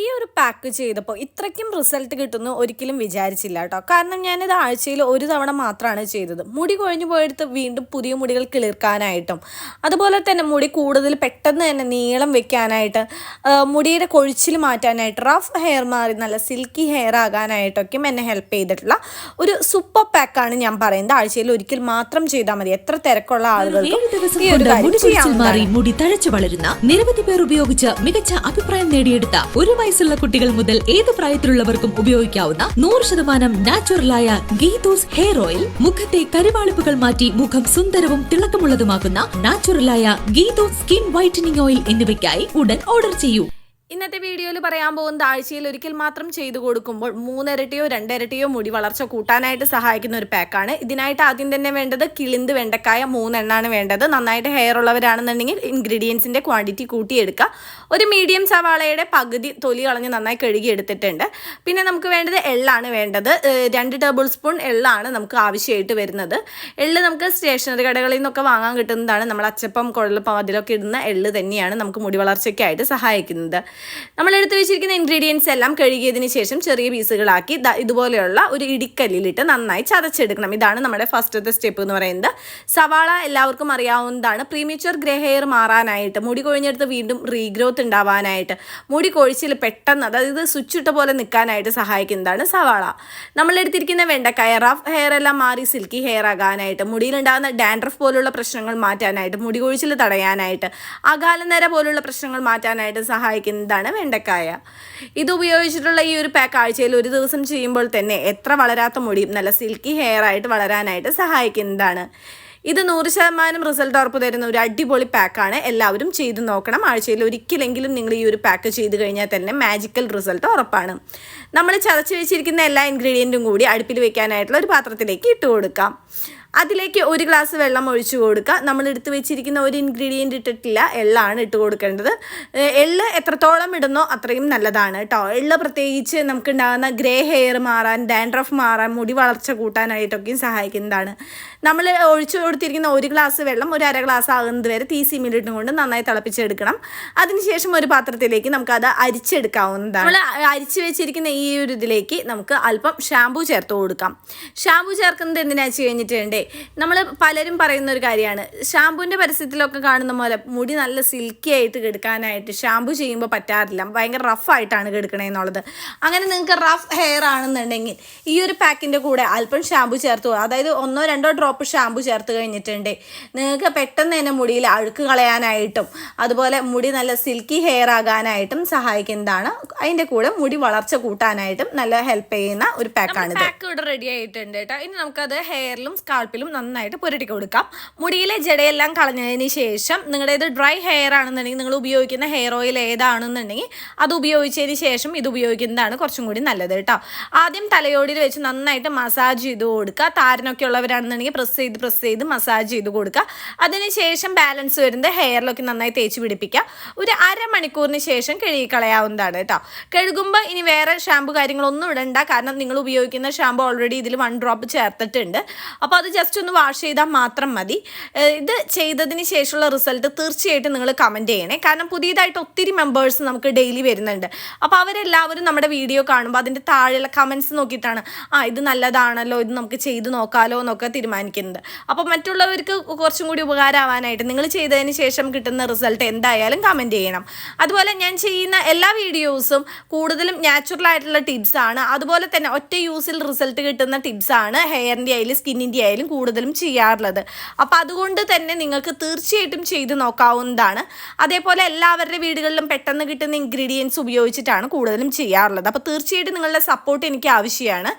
ഈ ഒരു പാക്ക് ചെയ്തപ്പോൾ ഇത്രയ്ക്കും റിസൾട്ട് കിട്ടുന്നു ഒരിക്കലും വിചാരിച്ചില്ല കേട്ടോ കാരണം ഞാനിത് ആഴ്ചയിൽ ഒരു തവണ മാത്രമാണ് ചെയ്തത്. മുടി കൊഴിഞ്ഞു പോയെടുത്ത് വീണ്ടും പുതിയ മുടികൾ കിളിർക്കാനായിട്ടും അതുപോലെ തന്നെ മുടി കൂടുതൽ പെട്ടെന്ന് തന്നെ നീളം വെക്കാനായിട്ട് മുടിയുടെ കൊഴിച്ചിൽ മാറ്റാനായിട്ട് റഫ് ഹെയർ മാറി നല്ല സിൽക്കി ഹെയർ ആകാനായിട്ടൊക്കെയും എന്നെ ഹെൽപ്പ് ചെയ്തിട്ടുള്ള ഒരു സൂപ്പർ പാക്കാണ് ഞാൻ പറയുന്നത്. ആഴ്ചയിൽ ഒരിക്കൽ മാത്രം ചെയ്താൽ മതി. എത്ര തിരക്കുള്ള ആളുകൾക്ക് ഈ ഒരു കാര്യം മുടി തഴച്ചു വളരുന്ന നിരവധി പേർ ഉപയോഗിച്ച് മികച്ച അഭിപ്രായം നേടിയെടുത്ത ഒരു വയസ്സുള്ള കുട്ടികൾ മുതൽ ഏത് പ്രായത്തിലുള്ളവർക്കും ഉപയോഗിക്കാവുന്ന നൂറ് ശതമാനം നാച്ചുറലായ ഗീതൂസ് ഹെയർ ഓയിൽ. മുഖത്തെ കരിവാളിപ്പുകൾ മാറ്റി മുഖം സുന്ദരവും തിളക്കമുള്ളതുമാക്കുന്ന നാച്ചുറലായ ഗീതൂസ് സ്കിൻ വൈറ്റനിങ് ഓയിൽ എന്നിവയ്ക്കായി ഉടൻ ഓർഡർ ചെയ്യൂ. ഇന്നത്തെ വീഡിയോയിൽ പറയാൻ പോകുന്നത് ആഴ്ചയിൽ ഒരിക്കൽ മാത്രം ചെയ്തു കൊടുക്കുമ്പോൾ മൂന്നിരട്ടിയോ രണ്ടിരട്ടിയോ മുടി വളർച്ച കൂട്ടാനായിട്ട് സഹായിക്കുന്ന ഒരു പാക്കാണ് ഇതിനായിട്ട് ആദ്യം തന്നെ വേണ്ടത് കിളിന്ത് വെണ്ടക്കായ മൂന്നെണ്ണാണ് വേണ്ടത്. നന്നായിട്ട് ഹെയർ ഉള്ളവരാണെന്നുണ്ടെങ്കിൽ ഇൻഗ്രീഡിയൻസിന്റെ ക്വാണ്ടിറ്റി കൂട്ടിയെടുക്കുക. ഒരു മീഡിയം സവാളയുടെ പകുതി തൊലി കളഞ്ഞ് നന്നായി കഴുകി എടുത്തിട്ടുണ്ട്. പിന്നെ നമുക്ക് വേണ്ടത് എള്ളാണ് വേണ്ടത്. രണ്ട് ടേബിൾ സ്പൂൺ എള്ളാണ് നമുക്ക് ആവശ്യമായിട്ട് വരുന്നത്. എള്ള് നമുക്ക് സ്റ്റേഷനറി കടകളിൽ നിന്നൊക്കെ വാങ്ങാൻ കിട്ടുന്നതാണ്. നമ്മൾ അച്ചപ്പം കുഴലപ്പം അതിലൊക്കെ ഇടുന്ന എള്ള് തന്നെയാണ് നമുക്ക് മുടി വളർച്ചയ്ക്കായിട്ട് സഹായിക്കുന്നത്. നമ്മൾ വെച്ചിരിക്കുന്ന ഇൻഗ്രീഡിയൻസ് എല്ലാം കഴുകിയതിന് ശേഷം ചെറിയ പീസുകളാക്കി ഇതുപോലെയുള്ള ഒരു ഇടിക്കല്ലിലിട്ട് നന്നായി ചതച്ചെടുക്കണം. ഇതാണ് നമ്മുടെ ഫസ്റ്റത്തെ സ്റ്റെപ്പ് എന്ന് പറയുന്നത്. സവാള എല്ലാവർക്കും അറിയാവുന്നതാണ്. പ്രീമിച്ചർ ഗ്രേ ഹെയർ മാറാനായിട്ട് മുടി കൊഴിഞ്ഞെടുത്ത് വീണ്ടും റീഗ്രോത്ത് ഉണ്ടാവാനായിട്ട് മുടി കൊഴിച്ചിൽ പെട്ടെന്ന് അതായത് സ്വിച്ച് ഇട്ട പോലെ നിൽക്കാനായിട്ട് സഹായിക്കുന്നതാണ് സവാള. നമ്മളെടുത്തിരിക്കുന്ന വെണ്ടക്കായ റഫ് ഹെയർ എല്ലാം മാറി സിൽക്കി ഹെയർ ആകാനായിട്ട് മുടിയിലുണ്ടാകുന്ന ഡാൻഡ്രഫ് പോലുള്ള പ്രശ്നങ്ങൾ മാറ്റാനായിട്ട് മുടി കൊഴിച്ചിൽ തടയാനായിട്ട് അകാലനര പോലുള്ള പ്രശ്നങ്ങൾ മാറ്റാനായിട്ട് സഹായിക്കുന്നത് ഇതാണ് വെണ്ടക്കായ? ഇത് ഉപയോഗിച്ചിട്ടുള്ള ഈ ഒരു പാക്ക് ആഴ്ചയിൽ ഒരു ദിവസം ചെയ്യുമ്പോൾ തന്നെ എത്ര വളരാത്ത മുടിയും നല്ല സിൽക്കി ഹെയർ ആയിട്ട് വളരാനായിട്ട് സഹായിക്കുന്നതാണ്. ഇത് നൂറ് ശതമാനം റിസൾട്ട് ഉറപ്പ് തരുന്ന ഒരു അടിപൊളി പാക്കാണ് എല്ലാവരും ചെയ്ത് നോക്കണം. ആഴ്ചയിൽ ഒരിക്കലെങ്കിലും നിങ്ങൾ ഈ ഒരു പാക്ക് ചെയ്ത് കഴിഞ്ഞാൽ തന്നെ മാജിക്കൽ റിസൾട്ട് ഉറപ്പാണ്. നമ്മൾ ചതച്ച് വെച്ചിരിക്കുന്ന എല്ലാ ഇൻഗ്രീഡിയന്റും കൂടി അടുപ്പിൽ വെക്കാനായിട്ടുള്ള ഒരു പാത്രത്തിലേക്ക് ഇട്ട് കൊടുക്കാം. അതിലേക്ക് ഒരു ഗ്ലാസ് വെള്ളം ഒഴിച്ചു കൊടുക്കുക. നമ്മൾ എടുത്തു വെച്ചിരിക്കുന്ന ഒരു ഇൻഗ്രീഡിയന്റ് ഇട്ടിട്ടില്ല. എള്ളാണ് ഇട്ട് കൊടുക്കേണ്ടത്. എള്ള് എത്രത്തോളം ഇടുന്നോ അത്രയും നല്ലതാണ് കേട്ടോ എള്ള് പ്രത്യേകിച്ച് നമുക്ക് ഉണ്ടാകുന്ന ഗ്രേ ഹെയർ മാറാൻ ഡാൻഡ്രഫ് മാറാൻ മുടി വളർച്ച കൂട്ടാനായിട്ടൊക്കെയും സഹായിക്കുന്നതാണ്. നമ്മൾ ഒഴിച്ചു കൊടുത്തിരിക്കുന്ന ഒരു ഗ്ലാസ് വെള്ളം ഒരു അര ഗ്ലാസ് ആകുന്നത് വരെ തീ സിമിലിട്ടും കൊണ്ട് നന്നായി തിളപ്പിച്ചെടുക്കണം. അതിനുശേഷം ഒരു പാത്രത്തിലേക്ക് നമുക്കത് അരിച്ചെടുക്കാവുന്നതാണ്. നമ്മൾ അരിച്ചു വെച്ചിരിക്കുന്ന ഈ ഒരു ഇതിലേക്ക് നമുക്ക് അല്പം ഷാമ്പു ചേർത്ത് കൊടുക്കാം. ഷാമ്പു ചേർക്കുന്നത് എന്തിനാ വെച്ച് കഴിഞ്ഞിട്ടുണ്ടേ? നമ്മൾ പലരും പറയുന്ന ഒരു കാര്യമാണ്. ഷാമ്പുവിന്റെ പരസ്യത്തിലൊക്കെ കാണുന്ന പോലെ മുടി നല്ല സിൽക്കി ആയിട്ട് കെടുക്കാനായിട്ട് ഷാമ്പു ചെയ്യുമ്പോൾ പറ്റാറില്ല. ഭയങ്കര റഫായിട്ടാണ് കെടുക്കണേന്നുള്ളത് അങ്ങനെ നിങ്ങൾക്ക് റഫ് ഹെയർ ആണെന്നുണ്ടെങ്കിൽ ഈ ഒരു പാക്കിന്റെ കൂടെ അല്പം ഷാമ്പു ചേർത്ത് അതായത് ഒന്നോ രണ്ടോ ഡ്രോപ്പ് ഷാമ്പു ചേർത്ത് കഴിഞ്ഞിട്ടുണ്ട് നിങ്ങൾക്ക് പെട്ടെന്ന് തന്നെ മുടിയിൽ അഴുക്ക് കളയാനായിട്ടും അതുപോലെ മുടി നല്ല സിൽക്കി ഹെയർ ആകാനായിട്ടും സഹായിക്കുന്നതാണ്. അതിന്റെ കൂടെ മുടി വളർച്ച കൂട്ടാനായിട്ടും നല്ല ഹെൽപ്പ് ചെയ്യുന്ന ഒരു പാക്കാണ് പാക്ക് ഇവിടെ റെഡി ആയിട്ടുണ്ട് കേട്ടോ ഇനി നമുക്കത് ഹെയറിലും സ്കാൾപ്പിലും നന്നായിട്ട് പുരട്ടി കൊടുക്കാം. മുടിയിലെ ജടയെല്ലാം കളഞ്ഞതിന് ശേഷം നിങ്ങളുടെ ഇത് ഡ്രൈ ഹെയർ ആണെന്നുണ്ടെങ്കിൽ നിങ്ങൾ ഉപയോഗിക്കുന്ന ഹെയർ ഓയിൽ ഏതാണെന്നുണ്ടെങ്കിൽ അത് ഉപയോഗിച്ചതിന് ശേഷം ഇത് ഉപയോഗിക്കുന്നതാണ് കുറച്ചും കൂടി നല്ലത് കേട്ടോ. ആദ്യം തലയോടിയിൽ വെച്ച് നന്നായിട്ട് മസാജ് ചെയ്ത് കൊടുക്കുക. താരനൊക്കെ ഉള്ളവരാണെന്നുണ്ടെങ്കിൽ പ്രസ് ചെയ്ത് പ്രസ് ചെയ്ത് മസാജ് ചെയ്ത് കൊടുക്കുക. അതിനുശേഷം ബാലൻസ് വരുന്നത് ഹെയറിലൊക്കെ നന്നായി തേച്ച് പിടിപ്പിക്കുക. ഒരു അരമണിക്കൂറിന് ശേഷം കഴുകി കളയാവുന്നതാണ് കേട്ടോ. കഴുകുമ്പോൾ ഇനി വേറെ ഷാമ്പു കാര്യങ്ങളൊന്നും ഇടണ്ട. കാരണം നിങ്ങൾ ഉപയോഗിക്കുന്ന ഷാമ്പു ഓൾറെഡി ഇതിൽ വൺ ഡ്രോപ്പ് ചേർത്തിട്ടുണ്ട്. അപ്പോൾ അത് ജസ്റ്റ് ഒന്ന് വാഷ് ചെയ്താൽ മാത്രം മതി. ഇത് ചെയ്തതിന് ശേഷമുള്ള റിസൾട്ട് തീർച്ചയായിട്ടും നിങ്ങൾ കമന്റ് ചെയ്യണേ. കാരണം പുതിയതായിട്ട് ഒത്തിരി മെമ്പേഴ്സ് നമുക്ക് ഡെയിലി വരുന്നുണ്ട്. അപ്പോൾ അവരെല്ലാവരും നമ്മുടെ വീഡിയോ കാണുമ്പോൾ അതിന്റെ താഴെയുള്ള കമൻസ് നോക്കിയിട്ടാണ് ആ ഇത് നല്ലതാണല്ലോ ഇത് നമുക്ക് ചെയ്ത് നോക്കാമല്ലോ എന്നൊക്കെ തീരുമാനിക്കുന്നത്. അപ്പോൾ മറ്റുള്ളവർക്ക് കുറച്ചും കൂടി ഉപകാരമാവാനായിട്ട് നിങ്ങൾ ചെയ്തതിന് ശേഷം കിട്ടുന്ന റിസൾട്ട് എന്തായാലും കമന്റ് ചെയ്യണം. അതുപോലെ ഞാൻ ചെയ്യുന്ന എല്ലാ വീഡിയോസും കൂടുതലും നാച്ചുറൽ ആയിട്ടുള്ള ടിപ്സാണ് അതുപോലെ തന്നെ ഒറ്റ യൂസിൽ റിസൾട്ട് കിട്ടുന്ന ടിപ്സാണ് ഹെയറിന്റെ ആയാലും സ്കിന്നിന്റെ ആയാലും കൂടുതലും ചെയ്യാറുള്ളത്. അപ്പോൾ അതുകൊണ്ട് തന്നെ നിങ്ങൾക്ക് തീർച്ചയായിട്ടും ചെയ്ത് നോക്കാവുന്നതാണ്. അതേപോലെ എല്ലാവരുടെ വീടുകളിലും പെട്ടെന്ന് കിട്ടുന്ന ഇൻഗ്രീഡിയൻസ് ഉപയോഗിച്ചിട്ടാണ് കൂടുതലും ചെയ്യാറുള്ളത്. അപ്പോൾ തീർച്ചയായിട്ടും നിങ്ങളുടെ സപ്പോർട്ട് എനിക്ക് ആവശ്യമാണ്.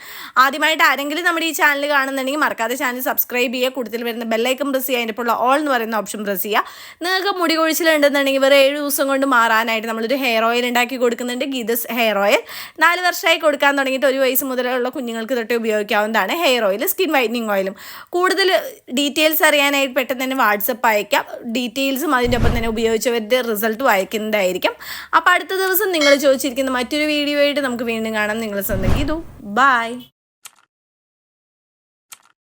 ആദ്യമായിട്ട് ആരെങ്കിലും നമ്മുടെ ഈ ചാനൽ കാണുന്നുണ്ടെങ്കിൽ മറക്കാതെ ചാനൽ സബ്സ്ക്രൈബ് ചെയ്യുക. കൂടുതൽ വരുന്ന ബെല്ലൈക്കൺ പ്രസ് ചെയ്യുക. അതിന്റെ ഉള്ള ഓൾ എന്ന് പറയുന്ന ഓപ്ഷൻ പ്രസ് ചെയ്യുക. നിങ്ങൾക്ക് മുടി കൊഴിച്ചിലുണ്ടെന്നുണ്ടെങ്കിൽ വേറെ ഏഴ് ദിവസം കൊണ്ട് മാറാനായിട്ട് നമ്മളൊരു ഹെയർ ഓയിൽ ഉണ്ടാക്കി കൊടുക്കുന്നുണ്ട്. ഗീതസ് ഹെയർ ഓയിൽ നാല് വർഷമായി കൊടുക്കാൻ തുടങ്ങിയിട്ട് ഒരു വയസ്സ് മുതലുള്ള കുഞ്ഞുങ്ങൾക്ക് തൊട്ട് ഉപയോഗിക്കാവുന്നതാണ് ഹെയർ ഓയിൽ സ്കിൻ വൈറ്റനിങ് ഓയിലും കൂടുതൽ ഡീറ്റെയിൽസ് അറിയാനായിട്ട് പെട്ടെന്ന് തന്നെ വാട്സപ്പ് അയക്കാം. ഡീറ്റെയിൽസും അതിന്റെ ഒപ്പം തന്നെ ഉപയോഗിച്ചവരുടെ റിസൾട്ടും അയക്കുന്നതായിരിക്കും. അപ്പോൾ അടുത്ത ദിവസം നിങ്ങൾ ചോദിച്ചിരിക്കുന്ന മറ്റൊരു വീഡിയോ ആയിട്ട് നമുക്ക് വീണ്ടും കാണാം. നിങ്ങൾ സ്വന്തം ഇതു ബായ്